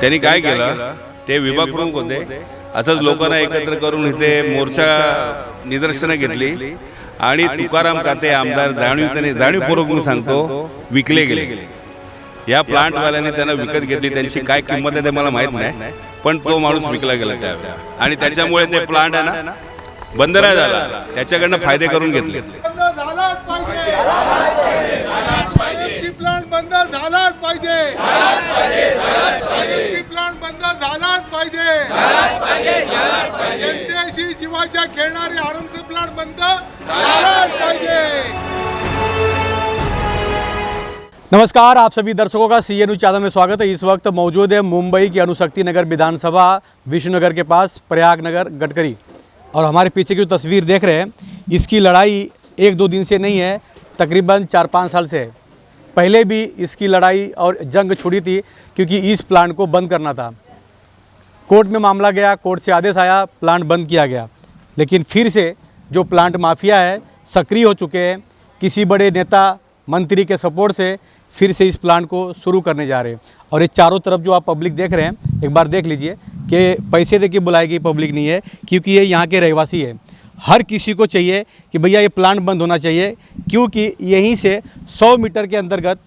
त्यांनी काय केलं? ते विभाग प्रमुख होते. असंच लोकांना एकत्र करून इथे मोर्चा निदर्शनं घेतली. आणि तुकाराम काते आमदार जाणीव जाणीवपूर्वक मी सांगतो विकले गेले. या प्लांटवाल्याने त्यांना विकत घेतली. त्यांची काय किंमत आहे ते मला माहीत नाही पण तो माणूस विकला गेला त्यावेळेला. आणि त्याच्यामुळे ते प्लांट आहे ना बंद नाही झाला त्याच्याकडनं फायदे करून घेतले. पाहिजे. प्लांट बंद झालाच पाहिजे. जनतेशी जीवाच्या खेळणारे आरमसे प्लांट बंद झालाच पाहिजे. नमस्कार आप सभी दर्शकों का सी एन चैनल में स्वागत है। इस वक्त मौजूद है मुंबई की अनुशक्ति नगर विधानसभा विष्णुनगर के पास प्रयाग नगर गडकरी। और हमारे पीछे की जो तस्वीर देख रहे हैं इसकी लड़ाई एक दो दिन से नहीं है तकरीबन चार पाँच साल से है। पहले भी इसकी लड़ाई और जंग छुड़ी थी क्योंकि इस प्लांट को बंद करना था। कोर्ट में मामला गया, कोर्ट से आदेश आया, प्लांट बंद किया गया। लेकिन फिर से जो प्लांट माफिया है, सक्रिय हो चुके हैं, किसी बड़े नेता, मंत्री के सपोर्ट से फिर से इस प्लांट को शुरू करने जा रहे हैं। और ये चारों तरफ़ जो आप पब्लिक देख रहे हैं, एक बार देख लीजिए कि पैसे दे के बुलाई गई पब्लिक नहीं है, क्योंकि ये यहाँ के रहवासी है। हर किसी को चाहिए कि भैया ये प्लांट बंद होना चाहिए, क्योंकि यहीं से 100 मीटर के अंतर्गत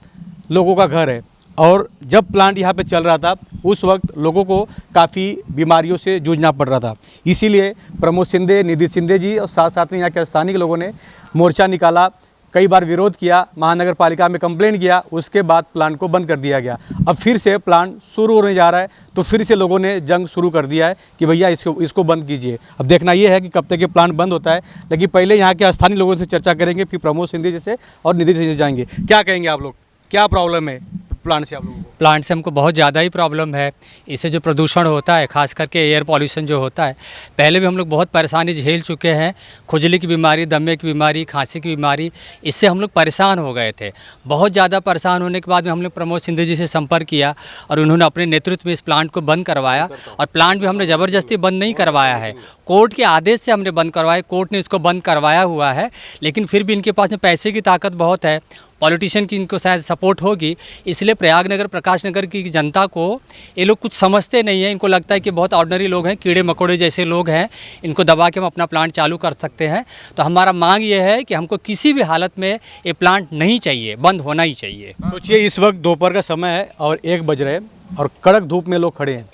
लोगों का घर है। और जब प्लांट यहाँ पे चल रहा था, उस वक्त लोगों को काफ़ी बीमारियों से जूझना पड़ रहा था। इसीलिए प्रमोद सिंधे, निधि सिंधे जी और साथ साथ में यहाँ के स्थानीय लोगों ने मोर्चा निकाला। कई बार विरोध किया महानगर पालिका में कंप्लेंट किया, उसके बाद प्लांट को बंद कर दिया गया। अब फिर से प्लांट शुरू होने जा रहा है तो फिर से लोगों ने जंग शुरू कर दिया है कि भैया इसको इसको बंद कीजिए। अब देखना यह है कि कब तक ये प्लांट बंद होता है। लेकिन पहले यहाँ के स्थानीय लोगों से चर्चा करेंगे, फिर प्रमोद सिंधी जी से और निधि सिंह जी जाएँगे। क्या कहेंगे आप लोग? क्या प्रॉब्लम है? प्लांट से आप लोगों को? प्लांट से हमको बहुत ज़्यादा ही प्रॉब्लम है। इससे जो प्रदूषण होता है, खास करके एयर पॉल्यूशन जो होता है, पहले भी हम लोग बहुत परेशानी झेल चुके हैं। खुजली की बीमारी, दमे की बीमारी, खांसी की बीमारी, इससे हम लोग परेशान हो गए थे। बहुत ज़्यादा परेशान होने के बाद में हमने प्रमोद सिंधु जी से संपर्क किया और उन्होंने अपने नेतृत्व में इस प्लांट को बंद करवाया। और प्लांट भी हमने ज़बरदस्ती बंद नहीं करवाया है। कोर्ट के आदेश से हमने बंद करवाए, कोर्ट ने इसको बंद करवाया हुआ है, लेकिन फिर भी इनके पास में पैसे की ताकत बहुत है, पॉलिटिशियन की इनको शायद सपोर्ट होगी, इसलिए प्रयाग नगर प्रकाश नगर की जनता को ये लोग कुछ समझते नहीं हैं, इनको लगता है कि बहुत ऑर्डनरी लोग हैं, कीड़े मकोड़े जैसे लोग हैं, इनको दबा के हम अपना प्लांट चालू कर सकते हैं। तो हमारा मांग ये है कि हमको किसी भी हालत में ये प्लांट नहीं चाहिए, बंद होना ही चाहिए। सोचिए, इस वक्त दोपहर का समय है और एक बज रहे हैं और कड़क धूप में लोग खड़े हैं,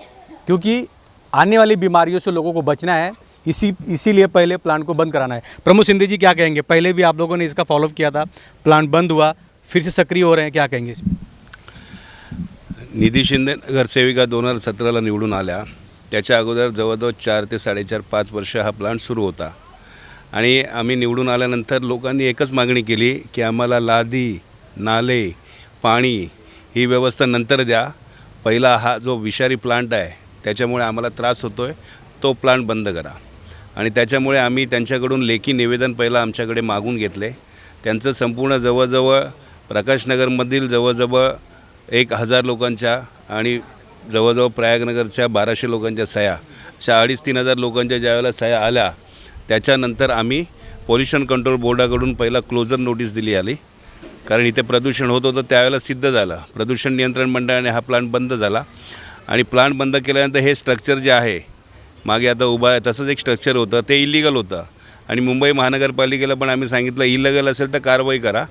क्योंकि आने वाली बीमारियों से लोगों को बचना है। इसी इसीलिए पहले प्लांट को बंद कराना है। प्रमोद सिंधे जी क्या कहेंगे? पहले भी आप लोगों ने इसका फॉलोअप किया था। प्लांट बंद हुआ फिर से सक्रिय हो रहे हैं क्या कहेंगे निधी शिंदे नगरसेविका दोन हजार सतराला निवडून आल्या. त्याच्या अगोदर जवळजवळ चार ते साडेचार पाच वर्ष हा प्लांट सुरू होता. आणि आम्ही निवडून आल्यानंतर लोकांनी एकच मागणी केली की आम्हाला लादी नाले पाणी ही व्यवस्था नंतर द्या. पहिला हा जो विषारी प्लांट आहे त्याच्यामुळे आम्हाला त्रास होतो आहे तो प्लांट बंद करा. आणि त्याच्यामुळे आम्ही त्यांच्याकडून लेखी निवेदन पहिलं आमच्याकडे मागून घेतले. त्यांचं संपूर्ण जवळजवळ प्रकाशनगरमधील जवळजवळ एक हजार लोकांच्या आणि जवळजवळ प्रयागनगरच्या बाराशे लोकांच्या सह्या अशा अडीच तीन हजार लोकांच्या ज्यावेळेला सह्या आल्या त्याच्यानंतर आम्ही पोल्युशन कंट्रोल बोर्डाकडून पहिला क्लोजर नोटीस दिली आली. कारण इथे प्रदूषण होत होतं त्यावेळेला सिद्ध झालं. प्रदूषण नियंत्रण मंडळाने हा प्लांट बंद झाला. आणि प्लांट बंद केल्यानंतर हे स्ट्रक्चर जे आहे मागे आता उभा आहे तसंच एक स्ट्रक्चर होतं ते इलिगल होतं. आणि मुंबई महानगरपालिकेला पण आम्ही सांगितलं इलिगल असेल तर कारवाई करा.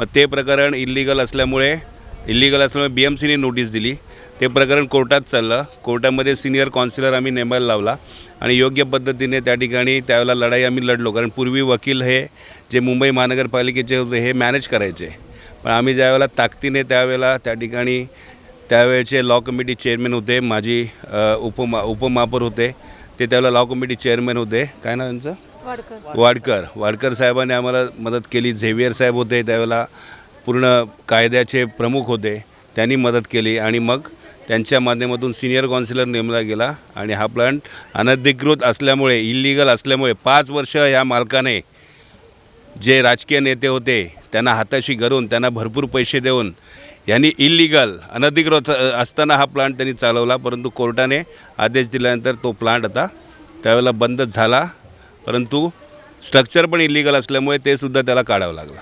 मग ते प्रकरण इलिगल असल्यामुळे इलिगल असल्यामुळे बी एम सीने नोटीस दिली. ते प्रकरण कोर्टात चाललं. कोर्टामध्ये सिनियर कॉन्सिलर आम्ही नेमायला लावला. आणि योग्य पद्धतीने त्या ठिकाणी त्यावेळेला लढाई आम्ही लढलो. कारण पूर्वी वकील हे जे मुंबई महानगरपालिकेचे होते हे मॅनेज करायचे. पण आम्ही ज्यावेळेला ताकदीने त्यावेळेला त्या ठिकाणी त्यावेळेचे लॉ कमिटी चेअरमॅन होते माझी उपमा उपमापर होते. ते त्यावेळेला लॉ कमिटी चेअरमॅन होते. काय नाव त्यांचं? वाडकर. वाडकर. साहेबांनी आम्हाला मदत केली. झेवियर साहेब होते त्यावेळेला. पूर्ण कायद्याचे प्रमुख होते. त्यांनी मदत केली आणि मग त्यांच्या माध्यमातून सिनियर काउन्सिलर नेमला गेला आणि हा प्लांट अनधिकृत असल्यामुळे इलिगल असल्यामुळे पाच वर्ष या मालकाने जे राजकीय नेते होते त्यांना हाताशी घरून त्यांना भरपूर पैसे देऊन यांनी इलिगल अनधिकृत असताना हा प्लांट त्यांनी चालवला परंतु कोर्टाने आदेश दिल्यानंतर तो प्लांट आता त्यावेळेला बंद झाला. परंतु स्ट्रक्चर पण इलिगल असल्यामुळे ते सुद्धा त्याला काढावं लागलं.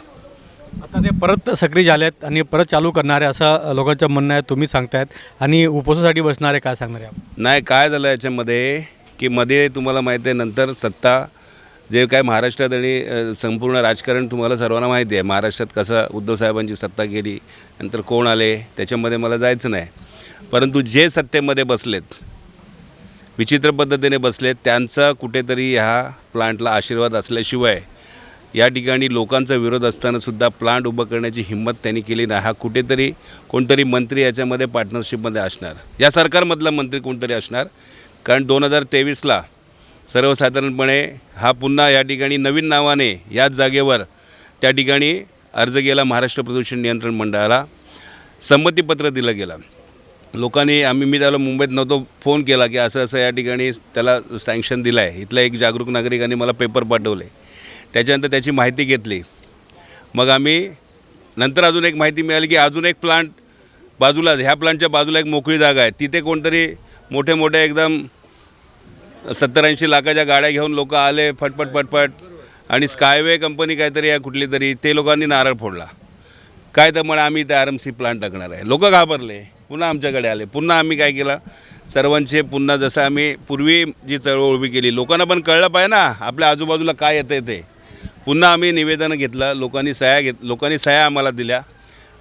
आता ते परत सक्रिय झाले आहेत आणि परत चालू करणार आहे असं लोकांचं म्हणणं आहे तुम्ही सांगतायत. आणि उपोषणासाठी बसणार काय सांगणार आहे? नाही काय झालं याच्यामध्ये? की मध्ये तुम्हाला माहिती आहे नंतर सत्ता जे काय महाराष्ट्रात आणि संपूर्ण राजकारण तुम्हाला सर्वांना माहिती आहे. महाराष्ट्रात कसं उद्धव साहेबांची सत्ता गेली नंतर कोण आले त्याच्यामध्ये मला जायचं नाही. परंतु जे सत्तेमध्ये बसलेत विचित्र पद्धतीने बसलेत त्यांचा कुठेतरी ह्या प्लांटला आशीर्वाद असल्याशिवाय या ठिकाणी लोकांचा विरोध असतानासुद्धा प्लांट उभं करण्याची हिंमत त्यांनी केली नाही. हा कुठेतरी कोणतरी मंत्री याच्यामध्ये पार्टनरशिपमध्ये असणार. या सरकारमधला मंत्री कोणतरी असणार. कारण दोन हजार तेवीसला सर्वसाधारणपणे हा पुन्हा या ठिकाणी नवीन नावाने याच जागेवर त्या ठिकाणी अर्ज केला महाराष्ट्र प्रदूषण नियंत्रण मंडळाला. संमतीपत्र दिलं गेलं. लोकांनी आम्ही मी त्याला मुंबईत नव्हतो फोन केला की असं असं या ठिकाणी त्याला सँक्शन दिलं आहे इथल्या एक जागरूक नागरिकांनी मला पेपर पाठवले. त्याच्यानंतर त्याची माहिती घेतली. मग आम्ही नंतर अजून एक माहिती मिळाली की अजून एक प्लांट बाजूला ह्या प्लांटच्या बाजूला एक मोकळी जागा आहे. तिथे कोणतरी मोठे मोठे एकदम सत्तर ऐंशी लाखाच्या गाड्या घेऊन लोक आले फटफट फटफट. आणि स्कायवे कंपनी काहीतरी आहे कुठली तरी ते लोकांनी नारळ फोडला. काय तर म्हणा आम्ही इथे आर एम सी प्लांट टाकणार आहे. लोक घाबरले. पुन्हा आमच्याकडे आले. पुन्हा आम्ही काय केलं? सर्वांचे पुन्हा जसं आम्ही पूर्वी जी चळवळ उभी केली लोकांना पण कळलं पाहिजे ना आपल्या आजूबाजूला काय येतं ते. पुन्हा आम्ही निवेदन घेतलं लोकांनी सह्या घेत लोकांनी सह्या आम्हाला दिल्या.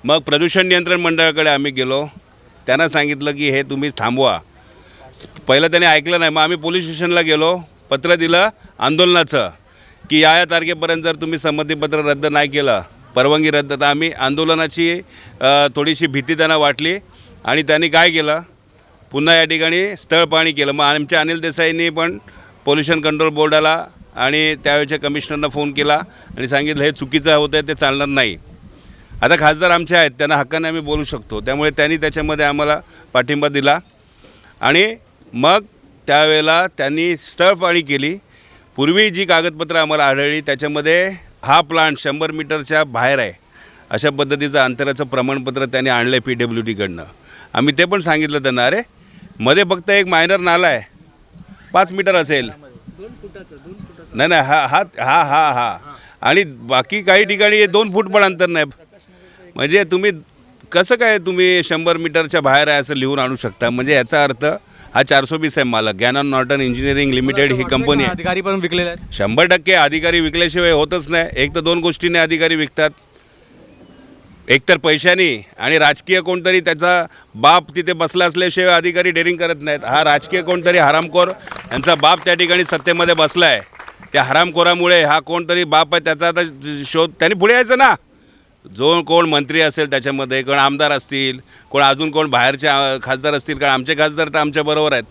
मग प्रदूषण नियंत्रण मंडळाकडे आम्ही गेलो. त्यांना सांगितलं की हे तुम्ही थांबवा. पहिलं त्याने ऐकलं नाही. मग आम्ही पोलीस स्टेशनला गेलो. पत्र दिलं आंदोलनाचं की या या तारखेपर्यंत जर तुम्ही संमतीपत्र रद्द नाही केलं परवानगी रद्द तर आम्ही आंदोलनाची थोडीशी भीती त्यांना वाटली. आणि त्यांनी काय केलं? पुन्हा या ठिकाणी स्थळ पाणी केलं. मग आमच्या अनिल देसाईंनी पण पोल्युशन कंट्रोल बोर्डाला आणि त्यावेळेच्या कमिशनरना फोन केला आणि सांगितलं हे चुकीचं होतं आहे ते चालणार नाही. आता खासदार आमचे आहेत त्यांना हक्काने आम्ही बोलू शकतो. त्यामुळे त्यांनी त्याच्यामध्ये आम्हाला पाठिंबा दिला. आणि मग त्यावेळेला त्यांनी स्थळ केली. पूर्वी जी कागदपत्रं आम्हाला आढळली त्याच्यामध्ये हा प्लांट शंभर मीटरच्या बाहेर आहे. अशा पद्धतीचं अंतराचं प्रमाणपत्र त्यांनी आणलं आहे पी डब्ल्यू डीकडनं आम्ही ते पण सांगितलं त्यांना अरे मध्ये फक्त एक मायनर नाला आहे. पाच मीटर असेल. नाही नाही हा हा हा हा हा. आणि बाकी काही ठिकाणी दोन फूट पण अंतर नाही. म्हणजे तुम्ही कसं काय तुम्ही शंभर मीटरच्या बाहेर आहे असं लिहून आणू शकता? म्हणजे याचा अर्थ हा चारशे बीस आहे मालक. गॅनॉन नॉर्टन इंजिनिअरिंग लिमिटेड ही कंपनी आहे. अधिकारी पण विकलेले आहेत शंभर टक्के अधिकारी विकल्याशिवाय होतच नाही. एक तर दोन गोष्टीने अधिकारी विकतात. एकतर पैशाने आणि राजकीय कोणतरी त्याचा बाप तिथे बसला असल्याशिवाय अधिकारी डेअरिंग करत नाहीत. हा राजकीय कोणतरी हरामखोर यांचा बाप त्या ठिकाणी सत्तेमध्ये बसला आहे त्या हरामखोरामुळे हा कोणतरी बाप आहे त्याचा आता शोध त्यांनी पुढे यायचं ना? जो कोण मंत्री असेल त्याच्यामध्ये कोण आमदार असतील कोण अजून कोण बाहेरचे खासदार असतील कारण आमचे खासदार तर आमच्याबरोबर आहेत.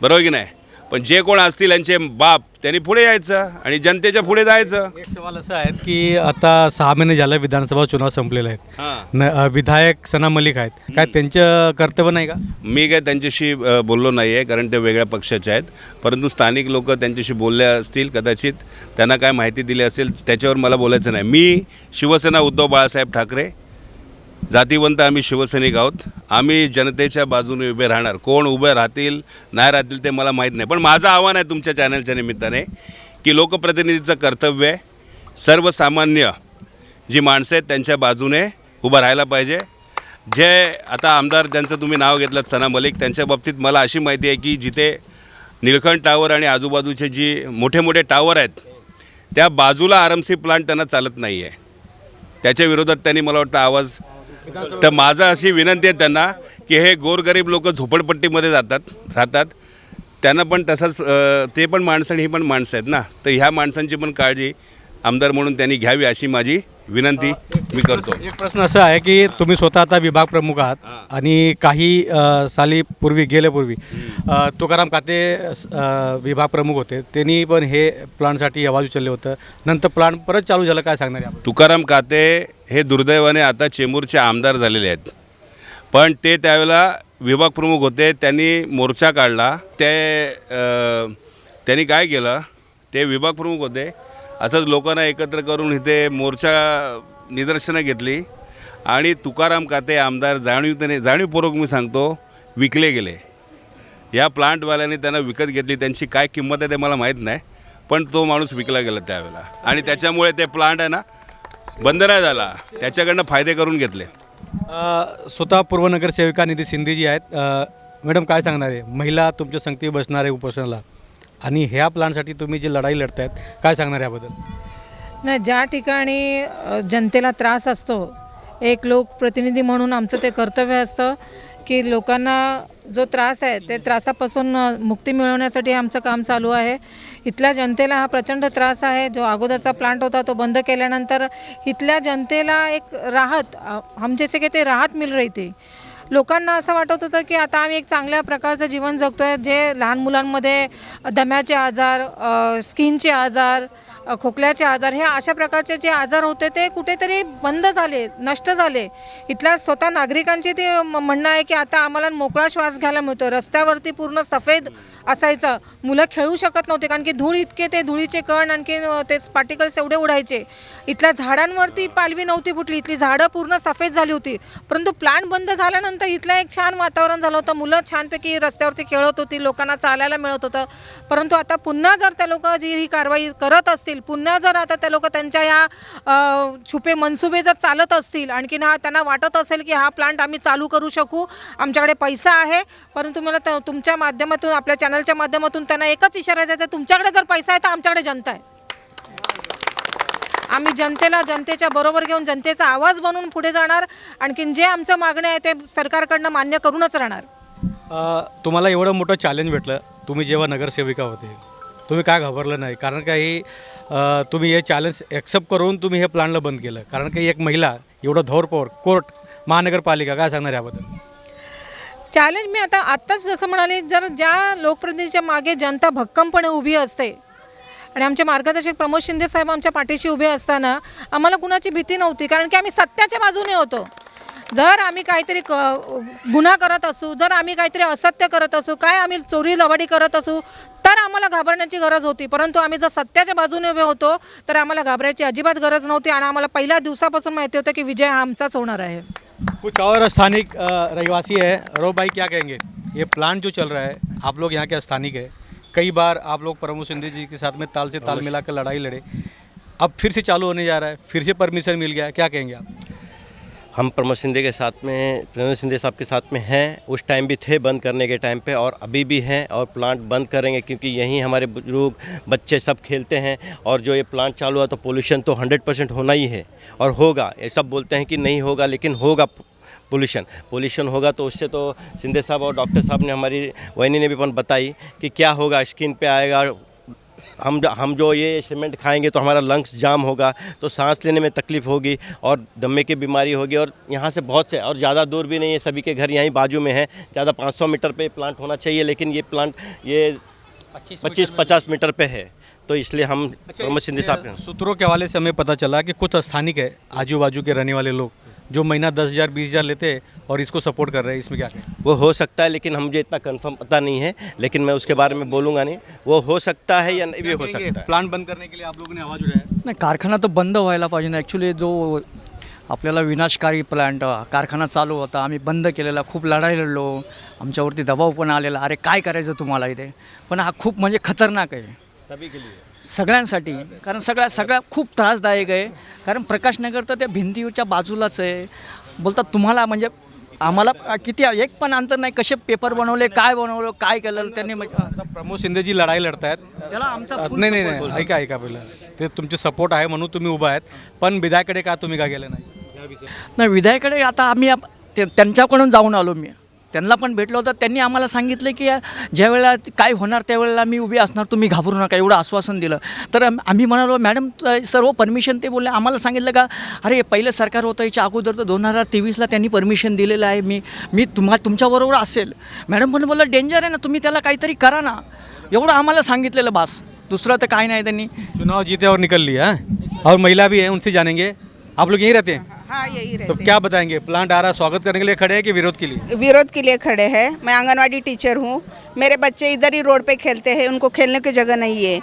बरोबर की नाही? पण जे कोण असतील यांचे बाप त्यांनी पुढे यायचं आणि जनतेच्या पुढे जायचं. एक सवाल असा आहे की आता सहा महिने झालं विधानसभा चुनाव संपलेले आहेत. न अ, विधायक सना मलिक आहेत. काय त्यांचं कर्तव्य नाही का? मी काय त्यांच्याशी अ, बोललो नाही आहे कारण ते वेगळ्या पक्षाचे आहेत. परंतु स्थानिक लोक त्यांच्याशी बोलले असतील कदाचित त्यांना काय माहिती दिली असेल त्याच्यावर मला बोलायचं नाही. मी शिवसेना उद्धव बाळासाहेब ठाकरे जातीवंत आम्ही शिवसैनिक आहोत. आम्ही जनतेच्या बाजूने उभे राहणार. कोण उभे राहतील नाही राहतील ते मला माहीत नाही. पण माझं आव्हान आहे तुमच्या चॅनलच्या निमित्ताने की लोकप्रतिनिधीचं कर्तव्य आहे सर्वसामान्य जी माणसं आहेत त्यांच्या बाजूने उभं राहायला पाहिजे. जे आता आमदार ज्यांचं तुम्ही नाव घेतलं सना मलिक त्यांच्या बाबतीत मला अशी माहिती आहे की जिथे निलखंड टावर आणि आजूबाजूचे जी मोठे मोठे टावर आहेत त्या बाजूला आर एम सी प्लांट त्यांना चालत नाही आहे त्याच्या विरोधात त्यांनी मला वाटतं आवाज तर माझा अशी विनंती आहे त्यांना की हे गोरगरीब लोक झोपडपट्टीमध्ये जातात राहतात. त्यांना पण तसंच ते पण माणसं आणि ही पण माणसं आहेत ना. तर ह्या माणसांची पण काळजी आमदार म्हणून त्यांनी घ्यावी अशी माझी विनंती मी करतो. एक प्रश्न असा आहे की तुम्ही स्वतः आता विभाग प्रमुख आहात आणि काही अ, साली पूर्वी गेल्यापूर्वी अ, तुकाराम काते अ, विभाग प्रमुख होते. त्यांनी पण हे प्लांटसाठी आवाज उचलले होतं. नंतर प्लांट परत चालू झालं काय सांगणार आहे आपण तुकाराम काते हे दुर्दैवाने आता चेंबूरचे आमदार झालेले आहेत. पण ते त्यावेळेला विभाग प्रमुख होते. त्यांनी मोर्चा काढला. ते अ, त्यांनी काय केलं? ते विभाग प्रमुख होते. असंच लोकांना एकत्र करून इथे मोर्चा निदर्शनं घेतली. आणि तुकाराम काते आमदार जाणीवतेने जाणीवपूर्वक मी सांगतो विकले गेले. या प्लांटवाल्याने त्यांना विकत घेतली. त्यांची काय किंमत आहे ते मला माहीत नाही पण तो माणूस विकला गेला त्यावेळेला. आणि त्याच्यामुळे ते प्लांट आहे ना बंद नाही झाला. त्याच्याकडनं फायदे करून घेतले. स्वतः पूर्वनगर सेविका निधी शिंदेजी आहेत. मॅडम काय सांगणार आहे? महिला तुमच्या संगती बसणार आहे उपोषणाला. आणि ह्या प्लानसाठी तुम्ही जी लढाई लढतायत काय सांगणार याबद्दल? नाही ज्या ठिकाणी अ, जनतेला त्रास असतो एक लोकप्रतिनिधी म्हणून आमचं ते कर्तव्य असतं की लोकांना जो त्रास आहे ते त्रासापासून अ, मुक्ती मिळवण्यासाठी आमचं काम चालू आहे. इथल्या जनतेला हा प्रचंड त्रास आहे. जो अगोदरचा प्लांट होता तो बंद केल्यानंतर इथल्या जनतेला एक राहत अ, हम जैसे की ते राहत मिल रही थी. लोकांना असं वाटत होतं की आता आम्ही एक चांगल्या प्रकारचं जीवन जगतोय जे लहान मुलांमध्ये दम्याचे आजार स्किनचे आजार खोकल्याचे आजार. हे अशा प्रकारचे जे आजार होते ते कुठेतरी बंद झाले नष्ट झाले. इथल्या स्वतः नागरिकांचे ते म- म्हणणं आहे की आता आम्हाला मोकळा श्वास घ्यायला मिळतो रस्त्यावरती पूर्ण सफेद असायचं. मुलं खेळू शकत नव्हते कारण की धूळ इतके ते धुळीचे कण आणखी ते पार्टिकल्स एवढे उडायचे. इथल्या झाडांवरती पालवी नव्हती फुटली. इथली झाडं पूर्ण सफेद झाली होती. परंतु प्लांट बंद झाल्यानंतर इथलं एक छान वातावरण झालं होतं. मुलं छानपैकी रस्त्यावरती खेळत होती लोकांना चालायला मिळत होतं. परंतु आता पुन्हा जर त्या लोक जी ही कारवाई करत असतील पुन्हा जर आता त्या लोक त्यांच्या या छुपे मनसुबे जर चालत असतील आणखीन हा त्यांना वाटत असेल की हा प्लांट आम्ही चालू करू शकू आमच्याकडे पैसा आहे परंतु मला तुमच्या माध्यमातून आपल्या चॅनलच्या माध्यमातून त्यांना एकच इशारा द्यायचा तुमच्याकडे जर पैसा आहे तर आमच्याकडे जनता आहे. आम्ही जनतेला जनतेच्या बरोबर घेऊन जनतेचा आवाज बनवून पुढे जाणार आणखीन जे आमचं मागणं आहे ते सरकारकडनं मान्य करूनच राहणार. तुम्हाला एवढं मोठं चॅलेंज भेटलं तुम्ही जेव्हा नगरसेविका होते तुम्ही काय घाबरलं नाही? कारण काही तुम्ही हे चॅलेंज ॲक्सेप्ट करून तुम्ही हे प्लॅनला बंद केलं. कारण काही एक महिला एवढं धौरपोर कोर्ट महानगरपालिका काय सांगणार याबद्दल? चॅलेंज मी आता आत्ताच जसं म्हणाले जर ज्या लोकप्रतिनिधीच्या मागे जनता भक्कमपणे उभी असते आणि आमचे मार्गदर्शक प्रमोद शिंदे साहेब आमच्या पाठीशी उभे असताना आम्हाला कुणाची भीती नव्हती कारण की आम्ही सत्याच्या बाजूने होतो. जर आम्ही काहीतरी क गुन्हा करत असू जर आम्ही काहीतरी असत्य करत असू काय आम्ही चोरी लवाडी करत असू तर आम्हाला घाबरण्याची गरज होती. परंतु आम्ही जर सत्याच्या बाजूने उभे होतो तर आम्हाला घाबरायची अजिबात गरज नव्हती आणि आम्हाला पहिल्या दिवसापासून माहिती होतं की विजय हा आमचाच होणार आहे. कुछ और स्थानिक रहवासी है। रो भाई क्या कहेंगे? ये प्लांट जो चल रहा है आप लोग यहाँ के स्थानिक है। कई बार आप लोग प्रमोद सिंधे जी के साथ में ताल से ताल मिलाकर लड़ाई लड़े। अब फिर से चालू होने जा रहा है फिर से परमिशन मिल गया क्या कहेंगे आप? हम प्रमोद सिंधे के साथ में, प्रमोद सिंधे साहब के साथ में हैं, उस टाइम भी थे बंद करने के टाइम पे और अभी भी हैं और प्लांट बंद करेंगे क्योंकि यहीं हमारे बुज़ुर्ग बच्चे सब खेलते हैं और जो ये प्लांट चालू हुआ तो पोल्यूशन तो हंड्रेड परसेंट होना ही है और होगा, ये सब बोलते हैं कि नहीं होगा लेकिन होगा पोल्यूशन पोल्यूशन होगा तो उससे तो सिंधे साहब और डॉक्टर साहब ने हमारी, वहनी ने भी अपन बताई कि क्या होगा स्किन पे आएगा हम हम जो ये सीमेंट खाएँगे तो हमारा लंग्स जाम होगा तो सांस लेने में तकलीफ़ होगी और दमे की बीमारी होगी और यहाँ से बहुत से और ज़्यादा दूर भी नहीं है सभी के घर यहीं बाजू में है। ज़्यादा 500 मीटर पे प्लांट होना चाहिए लेकिन ये प्लांट ये पच्चीस पचास मीटर पे है। तो इसलिए हम प्रमोद सिंधे साहब सूत्रों के हवाले से हमें पता चला कि कुछ स्थानिक है आजू बाजू के रहने वाले लोग। जो महीना दस हज़ार बीस हज़ार लेते हैं और इसको सपोर्ट कर रहे हैं इसमें क्या? वो हो सकता है लेकिन हम मुझे इतना कंफर्म पता नहीं है लेकिन मैं उसके बारे में बोलूँगा नहीं। वो हो सकता है या नहीं भी हो सकता है। प्लांट बंद करने के लिए आप लोगों ने आवाज़ उठाया। नाही कारखाना तर बंद व्हायला पाहिजे ना. ॲक्च्युली जो आपल्याला विनाशकारी प्लांट कारखाना चालू होता आम्ही बंद केलेला खूप लढाई लढलो. आमच्यावरती दबाव पण आलेला. अरे काय करायचं तुम्हाला इथे? पण हा खूप म्हणजे खतरनाक आहे. सभी के लिए? सगळ्यांसाठी. कारण सगळ्या सगळ्या खूप त्रासदायक आहे. कारण प्रकाशनगर तर त्या भिंतीच्या बाजूलाच आहे. बोलतात तुम्हाला म्हणजे आम्हाला किती एक पण अंतर नाही कसे पेपर बनवले काय बनवलं काय केलं त्यांनी म्हणजे प्रमोद शिंदेजी लढाई लढतायत. त्याला आमचा नाही नाही नाही. ऐका ऐका पहिलं. ते तुमचे सपोर्ट आहे म्हणून तुम्ही उभा आहेत. पण विधायकडे का तुम्ही का गेले नाही? नाही विधायकडे आता आम्ही त्यांच्याकडून जाऊन आलो मी. त्यांना पण भेटलो होतं. त्यांनी आम्हाला सांगितलं की ज्यावेळेला काय होणार त्यावेळेला मी उभी असणार तुम्ही घाबरू नका. एवढं आश्वासन दिलं. तर आम्ही म्हणालो मॅडम सर्व परमिशन ते बोलले. आम्हाला सांगितलं का अरे पहिलं सरकार होतं याच्या अगोदर तर दोन हजार तेवीसला त्यांनी परमिशन दिलेलं आहे. मी मी तुम्हा तुमच्याबरोबर असेल. मॅडम पण बोललं डेंजर आहे ना तुम्ही त्याला काहीतरी करा ना. एवढं आम्हाला सांगितलेलं बास. दुसरं तर काय नाही त्यांनी. चुनाव जीते और निकल लिया और महिला भी है उनसे जानेंगे। आप लोग यहीं रहते हैं? हाँ यही तो क्या बताएँगे? प्लांट आ रहा स्वागत करने के लिए खड़े हैं कि विरोध के लिए? विरोध के लिए खड़े हैं। मैं आंगनवाड़ी टीचर हूँ। मेरे बच्चे इधर ही रोड पे खेलते हैं उनको खेलने की जगह नहीं है।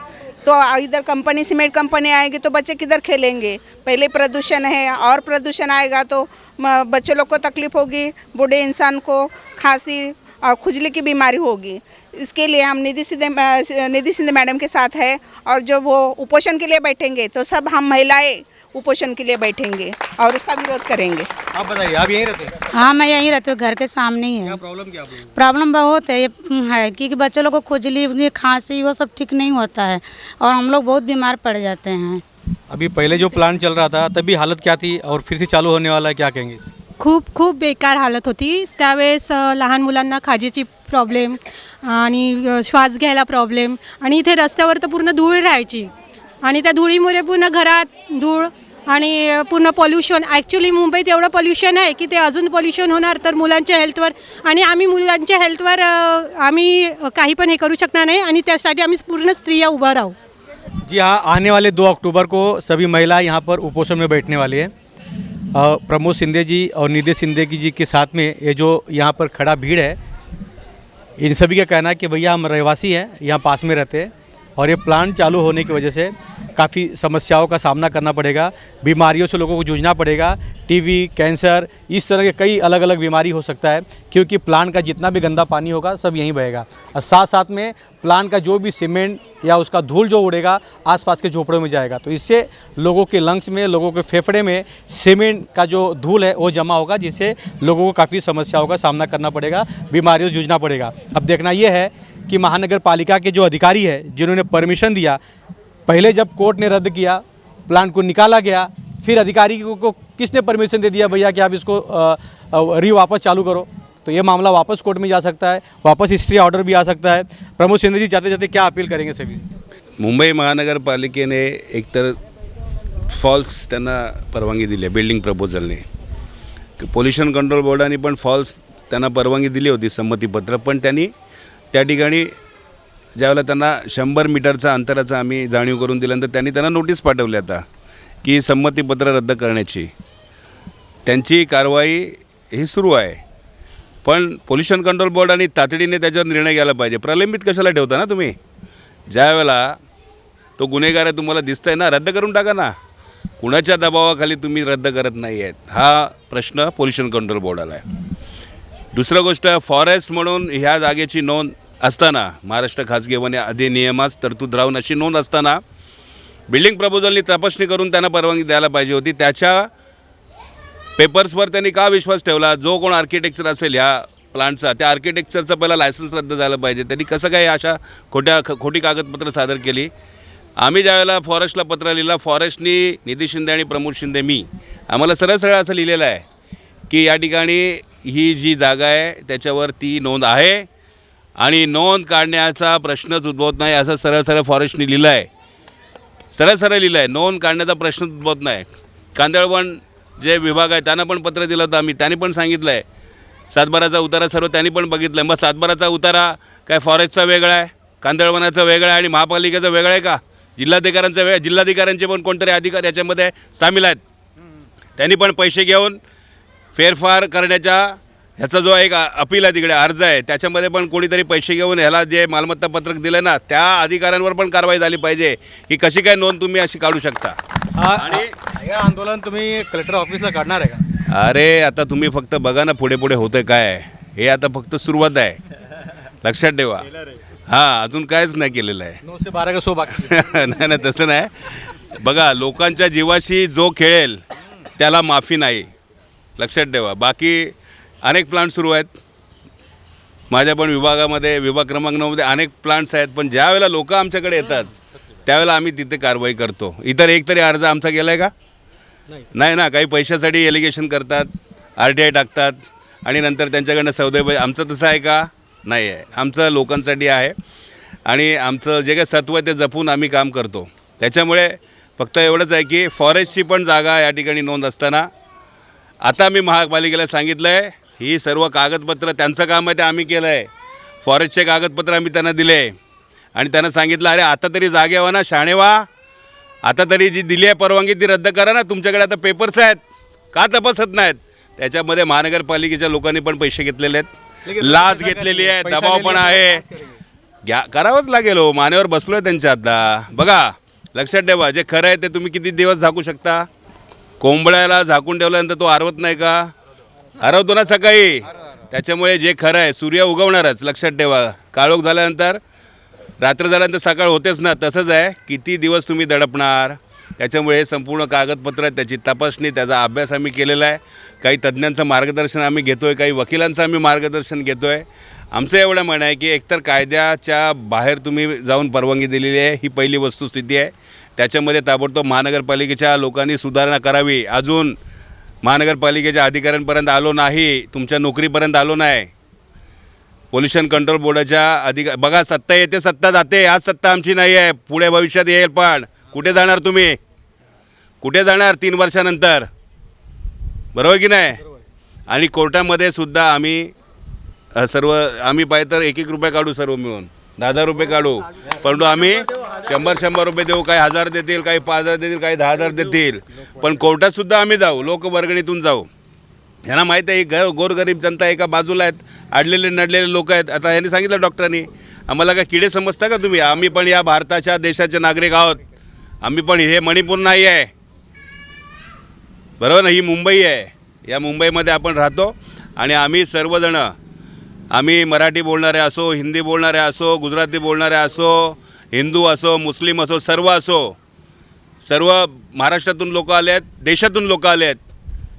तो इधर कंपनी सीमेंट कंपनी आएगी तो बच्चे किधर खेलेंगे? पहले प्रदूषण है और प्रदूषण आएगा तो बच्चों लोग को तकलीफ़ होगी बूढ़े इंसान को खांसी और खुजली की बीमारी होगी। इसके लिए हम निधि सिंधे निधि सिंधे मैडम के साथ है और जो वो उपोषण के लिए बैठेंगे तो सब हम महिलाएँ उपोषण के लिए बैठेंगे और उसका विरोध करेंगे। आप बताइए आप यहीं रहते हैं? हाँ मैं यहीं रहती हूँ घर के सामने ही है। प्रॉब्लम क्या प्रॉब्लम बहुत है ये है क्योंकि बच्चे लोग को खुजली खांसी वो सब ठीक नहीं होता है और हम लोग बहुत बीमार पड़ जाते हैं। अभी पहले जो प्लान चल रहा था तभी हालत क्या थी और फिर से चालू होने वाला है क्या कहेंगे? खूप खूप बेकार हालत होती। त्यावेळेस लहान मुलांना खाजेची प्रॉब्लेम आणि श्वास घ्यायला प्रॉब्लेम आणि इथे रस्त्यावर तर पूर्ण धूळ राहायची. आणि त्या धुळीमुळे पूर्ण घरात धूळ आणि पूर्ण पॉल्युशन ॲक्च्युली मुंबईत एवढं पॉल्युशन आहे की ते अजून पॉल्युशन होणार तर मुलांच्या हेल्थवर आणि आम्ही मुलांच्या हेल्थवर आम्ही काही पण हे करू शकणार नाही आणि त्यासाठी आम्ही पूर्ण स्त्रिया उभं राहू. जी हाँ आने वाले दो अक्टूबर को सभी महिला यहाँ पर उपोषण में बैठने वाली हैं। प्रमोद सिंधे जी और निधि सिंधे की जी के साथ में ये जो यहाँ पर खड़ा भीड़ है इन सभी का कहना है कि भैया हम रहवासी हैं यहाँ पास में रहते हैं। और ये प्लांट चालू होने की वजह से काफ़ी समस्याओं का सामना करना पड़ेगा, बीमारियों से लोगों को जूझना पड़ेगा टीवी कैंसर, इस तरह के कई अलग अलग बीमारी हो सकता है, क्योंकि प्लांट का जितना भी गंदा पानी होगा, सब यहीं बहेगा। और साथ साथ में प्लांट का जो भी सीमेंट या उसका धूल जो उड़ेगा, आसपास के झोपड़ों में जाएगा। तो इससे लोगों के लंग्स में, लोगों के फेफड़े में सीमेंट का जो धूल है, वो जमा होगा, जिससे लोगों को काफ़ी समस्याओं का सामना करना पड़ेगा, बीमारियों से जूझना पड़ेगा। अब देखना ये है कि महानगर पालिका के जो अधिकारी है जिन्होंने परमिशन दिया पहले जब कोर्ट ने रद्द किया प्लांट को निकाला गया फिर अधिकारी को, को किसने परमिशन दे दिया भैया कि आप इसको री वापस चालू करो? तो ये मामला वापस कोर्ट में जा सकता है वापस हिस्ट्री ऑर्डर भी आ सकता है। प्रमोद सिंधे जी जाते जाते क्या अपील करेंगे सभी? मुंबई महानगरपालिकेने एकतर फॉल्स त्यांना परवानगी दिली आहे बिल्डिंग प्रपोजलने पोल्युशन कंट्रोल बोर्डाने पण फॉल्स त्यांना परवानगी दिली होती संमतीपत्र. पण त्यांनी त्या ठिकाणी ज्यावेळेला त्यांना शंभर मीटरचा अंतराचा आम्ही जाणीव करून दिल्यानंतर त्यांनी त्यांना नोटीस पाठवली आता की संमतीपत्र रद्द करण्याची. त्यांची कारवाई ही सुरू आहे. पण पोल्युशन कंट्रोल बोर्ड आणि तातडीने त्याच्यावर निर्णय घ्यायला पाहिजे. प्रलंबित कशाला ठेवता ना तुम्ही? ज्यावेळेला तो गुन्हेगार आहे तुम्हाला दिसतंय ना रद्द करून टाका ना. कुणाच्या दबावाखाली तुम्ही रद्द करत नाही आहेत हा प्रश्न पोल्युशन कंट्रोल बोर्डाला आहे. दुसरं गोष्ट फॉरेस्ट म्हणून ह्या जागेची नोंद असताना महाराष्ट्र खाजगी वने अधिनियमास तरतूद राहून अशी नोंद असताना बिल्डिंग प्रपोजलनी तपासणी करून त्यांना परवानगी द्यायला पाहिजे होती. त्याच्या पेपर्सवर त्यांनी का विश्वास ठेवला? जो कोण आर्किटेक्चर असेल ह्या प्लांटचा त्या आर्किटेक्चरचा पहिला लायसन्स रद्द झालं पाहिजे. त्यांनी कसं काय अशा खोट्या ख खोटी कागदपत्र सादर केली? आम्ही ज्यावेळेला फॉरेस्टला पत्र लिहिलं फॉरेस्टनी निधी शिंदे आणि प्रमोद शिंदे मी आम्हाला सरळ सरळ असं लिहिलेलं आहे की या ठिकाणी ही जी जागा आहे त्याच्यावर ती नोंद आहे. आणि नोंद काढण्याचा प्रश्नच उद्भवत नाही असं सरळ सरळ फॉरेस्टनी लिहिलं आहे सरळ सरळ लिहिलं आहे नोंद काढण्याचा प्रश्न उद्भवत नाही. कांदळवन जे विभाग आहे त्यांना पण पत्र दिलं होतं आम्ही त्यांनी पण सांगितलं आहे सातबाराचा उतारा सर्व त्यांनी पण बघितलं आहे मग सातबाराचा उतारा काय फॉरेस्टचा वेगळा आहे कांदळवनाचा वेगळा आहे आणि महापालिकेचा वेगळा आहे का? जिल्हाधिकाऱ्यांचा वेगळा जिल्हाधिकाऱ्यांचे पण कोणतरी अधिकारी याच्यामध्ये सामील आहेत. त्यांनी पण पैसे घेऊन फेरफार करण्याच्या ह्याचा जो एक अपील आहे तिकडे अर्ज आहे त्याच्यामध्ये पण कोणीतरी पैसे घेऊन ह्याला जे मालमत्ता पत्रक दिलं ना त्या अधिकाऱ्यांवर पण कारवाई झाली पाहिजे की कशी काय नोंद तुम्ही अशी काढू शकता. हा हे आंदोलन तुम्ही कलेक्टर ऑफिसला काढणार आहे का? अरे आता तुम्ही फक्त बघा ना पुढे पुढे होतं काय हे आता फक्त सुरुवात आहे. लक्षात ठेवा. हां अजून कायच नाही केलेलं आहे. नौ से बारह का सो बाकी. नाही नाही तसं नाही. बघा लोकांच्या जीवाशी जो खेळेल त्याला माफी नाही. लक्षात ठेवा. बाकी अनेक प्लांट सुरू आहेत. माझ्या पण विभागामध्ये विभाग क्रमांक नऊमध्ये अनेक प्लांट्स आहेत पण ज्या वेळेला लोक आमच्याकडे येतात त्यावेळेला आम्ही तिथे कारवाई करतो. इतर एक तरी अर्ज आमचा गेला आहे का? नाही. ना काही पैशासाठी एलिगेशन करतात आर टी आय टाकतात आणि नंतर त्यांच्याकडनं सौदे पैसे आमचं तसं आहे का? नाही आहे आमचं लोकांसाठी आहे. आणि आमचं जे काही सत्व आहे ते जपून आम्ही काम करतो. त्याच्यामुळे फक्त एवढंच आहे की फॉरेस्टची पण जागा या ठिकाणी नोंद असताना आता मी महापालिकेला सांगितलं आहे ही सर्व कागदपत्र त्यांचं काम आहे ते आम्ही केलं आहे फॉरेस्टचे कागदपत्र आम्ही त्यांना दिले. आणि त्यांना सांगितलं अरे आता तरी जागे व्हा ना शाणे व्हा. आता तरी जी दिली आहे परवानगी ती रद्द करा ना. तुमच्याकडे आता पेपर्स आहेत. का तपासत नाहीत? त्याच्यामध्ये महानगरपालिकेच्या लोकांनी पण पैसे घेतलेले आहेत. लाच घेतलेली आहे. दबाव पण आहे. घ्या करावंच लागेल हो. मानेवर बसलो आहे त्यांच्या आता. बघा लक्षात ठेवा जे खरं आहे ते तुम्ही किती दिवस झाकू शकता? कोंबड्याला झाकून ठेवल्यानंतर तो आरवत नाही का? हरवतो ना सकाळी. त्याच्यामुळे जे खरं आहे सूर्य उगवणारच. लक्षात ठेवा. काळोख झाल्यानंतर रात्र झाल्यानंतर सकाळ होतेच ना तसंच आहे. किती दिवस तुम्ही दडपणार? त्याच्यामुळे हे संपूर्ण कागदपत्र त्याची तपासणी त्याचा अभ्यास आम्ही केलेला आहे. काही तज्ज्ञांचं मार्गदर्शन आम्ही घेतो आहे काही वकिलांचं आम्ही मार्गदर्शन घेतो आहे आमचं एवढं म्हणणं आहे की एकतर कायद्याच्या बाहेर तुम्ही जाऊन परवानगी दिलेली आहे ही पहिली वस्तुस्थिती आहे. त्याच्यामध्ये ताबडतोब महानगरपालिकेच्या लोकांनी सुधारणा करावी. अजून महानगरपालिकेच्या अधिकाऱ्यांपर्यंत आलो नाही तुमच्या नोकरीपर्यंत आलो नाही. पोल्युशन कंट्रोल बोर्डाच्या अधिका बघा सत्ता येते सत्ता जाते आज सत्ता आमची नाही आहे पुढे भविष्यात येईल पण. कुठे जाणार तुम्ही? कुठे जाणार तीन वर्षानंतर? बरोबर की नाही? आणि कोर्टामध्ये सुद्धा आम्ही सर्व आम्ही पाहिजे तर एक एक रुपये काढू सर्व मिळून. दहा दहा रुपये काढू. परंतु आम्ही शंभर शंभर रुपये देऊ काही हजार देतील काही पाच हजार देतील काही दहा हजार देतील. पण कोर्टात सुद्धा आम्ही जाऊ लोकवर्गणीतून जाऊ. ह्यांना माहीत आहे ग गोरगरीब जनता एका बाजूला आहेत अडलेले नडलेले लोक आहेत. आता ह्यांनी सांगितलं डॉक्टरांनी आम्हाला काय किडे समजता का तुम्ही? आम्ही पण या भारताच्या देशाचे नागरिक आहोत. आम्ही पण हे मणिपूर नाही आहे. बरोबर ना? ही मुंबई आहे. या मुंबईमध्ये आपण राहतो आणि आम्ही सर्वजणं आम्ही मराठी बोलणारे असो हिंदी बोलणारे असो गुजराती बोलणारे असो हिंदू असो मुस्लिम असो सर्व असो सर्व महाराष्ट्रातून लोक आले आहेत देशातून लोक आले आहेत.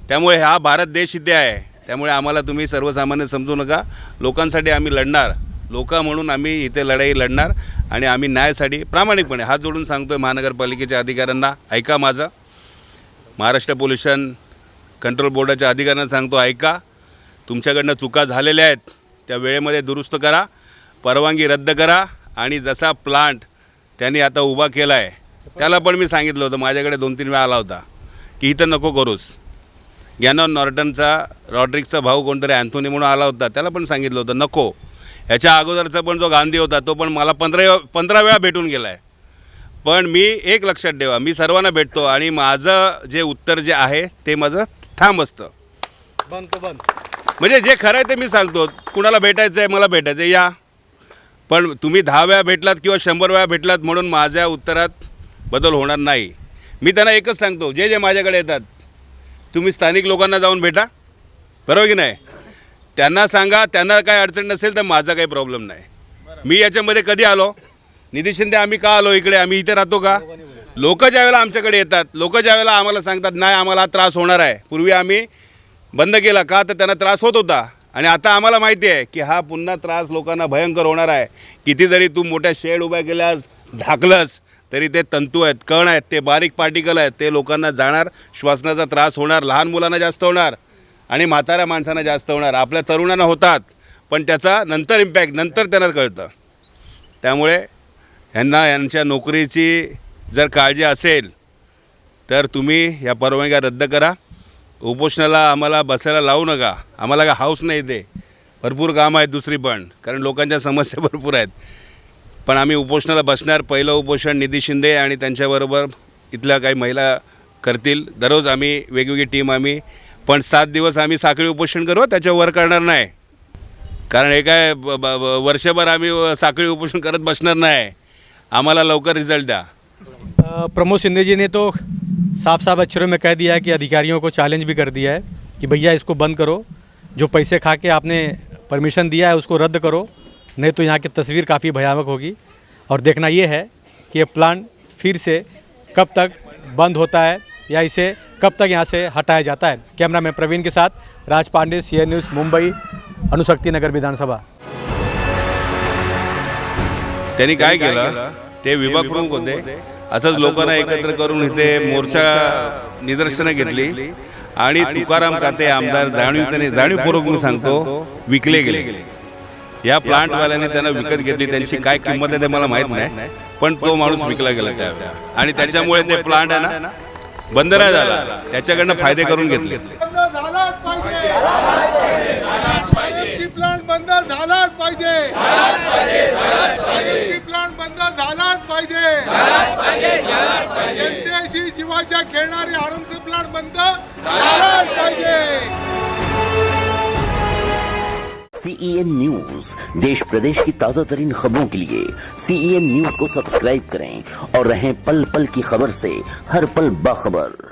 त्यामुळे हा भारत देश इथे आहे. त्यामुळे आम्हाला तुम्ही सर्वसामान्य समजू नका. लोकांसाठी आम्ही लढणार. लोक म्हणून आम्ही इथे लढाई लढणार आणि आम्ही न्यायासाठी प्रामाणिकपणे हात जोडून सांगतो आहे महानगरपालिकेच्या अधिकाऱ्यांना ऐका माझं. महाराष्ट्र पोल्युशन कंट्रोल बोर्डाच्या अधिकाऱ्यांना सांगतो ऐका. तुमच्याकडनं चुका झालेल्या आहेत. त्या वेळेमध्ये दुरुस्त करा परवानगी रद्द करा आणि जसा प्लांट त्यांनी आता उभा केला आहे त्याला पण मी सांगितलं होतं माझ्याकडे दोन तीन वेळा आला होता की इथं नको करूस. गॅनॉन नॉर्टनचा रॉड्रिकचा भाऊ कोणतरी अँथोनी म्हणून आला होता त्याला पण सांगितलं होतं नको. ह्याच्या अगोदरचा पण जो गांधी होता तो पण मला पंधरा पंधरा वेळा भेटून गेला आहे पण मी एक लक्षात ठेवा मी सर्वांना भेटतो आणि माझं जे उत्तर जे आहे ते माझं ठाम असतं. बंद तो बंद. म्हणजे जे खरं आहे ते मी सांगतो. कुणाला भेटायचं आहे मला भेटायचं आहे. या. पण तुम्ही दहा वेळा भेटलात किंवा शंभर वेळा भेटलात म्हणून माझ्या उत्तरात बदल होणार नाही. मी त्यांना एकच सांगतो जे जे माझ्याकडे येतात तुम्ही स्थानिक लोकांना जाऊन भेटा. बरोबर की नाही? त्यांना सांगा त्यांना काय अडचण नसेल तर माझा काही प्रॉब्लेम नाही. मी याच्यामध्ये कधी आलो? निधी शिंदे आम्ही का आलो इकडे? आम्ही इथे राहतो का? लोक ज्यावेळेला आमच्याकडे येतात लोक ज्यावेळेला आम्हाला सांगतात नाही आम्हाला त्रास होणार आहे. पूर्वी आम्ही बंद केला का? तर त्यांना त्रास होत होता. आणि आता आम्हाला माहिती आहे की हा पुन्हा त्रास लोकांना भयंकर होणार आहे. किती जरी तू मोठ्या शेड उभ्या केल्यास ढाकलंस तरी ते तंतू आहेत कण आहेत ते बारीक पार्टिकल आहेत ते लोकांना जाणार श्वासनाचा त्रास होणार लहान मुलांना जास्त होणार आणि म्हाताऱ्या माणसांना जास्त होणार. आपल्या तरुणांना होतात पण त्याचा नंतर इम्पॅक्ट नंतर त्यांना कळतं. त्यामुळे ह्यांना यांच्या नोकरीची जर काळजी असेल तर तुम्ही या परवानग्या रद्द करा. उपोषणाला आम्हाला बसायला लावू नका. आम्हाला काय हाऊस नाही ते भरपूर काम आहेत दुसरी पण कारण लोकांच्या समस्या भरपूर आहेत. पण आम्ही उपोषणाला बसणार पहिलं उपोषण निधी शिंदे आणि त्यांच्याबरोबर इथल्या काही महिला करतील. दररोज आम्ही वेगवेगळी टीम आम्ही पण सात दिवस आम्ही साखळी उपोषण करू त्याच्यावर करणार नाही. कारण हे काय ब- ब- ब- वर्षभर आम्ही साखळी उपोषण करत बसणार नाही. आम्हाला लवकर रिझल्ट द्या. प्रमोद शिंदेजीने तो साफ़ साफ़ अक्षरों में कह दिया है कि अधिकारियों को चैलेंज भी कर दिया है कि भैया इसको बंद करो जो पैसे खा के आपने परमिशन दिया है उसको रद्द करो नहीं तो यहाँ की तस्वीर काफ़ी भयानक होगी। और देखना ये है कि ये प्लांट फिर से कब तक बंद होता है या इसे कब तक यहाँ से हटाया जाता है। कैमरा मैन प्रवीण के साथ राज पांडे सीएन न्यूज़ मुंबई अनुशक्ति नगर विधानसभा। त्यांनी काय केलं ते विभाग प्रमुख होते। असंच लोकांना एकत्र करून इथे मोर्चा निदर्शनं घेतली. आणि तुकाराम काते आमदार जाणीव जाणीवपूर्वक मी सांगतो विकले गेले. या प्लांटवाल्यांनी त्यांना विकत घेतली. त्यांची काय किंमत आहे ते मला माहीत नाही पण तो माणूस विकला गेला त्यावेळेला आणि त्याच्यामुळे ते प्लांट आहे ना बंद नाही झाला. त्याच्याकडनं फायदे करून घेतले. बंद झालाच पाहिजे. झालाच पाहिजे. जनतेशी जीवाच्या खेळणारे आरमसी प्लांट बंद. झालाच पाहिजे. सीईएन न्यूज़ देश प्रदेश की ताज़ा तरीन खबरों के लिए सीईएन न्यूज़ को सब्सक्राइब करें और रहें पल पल की खबर से हर पल बाखबर।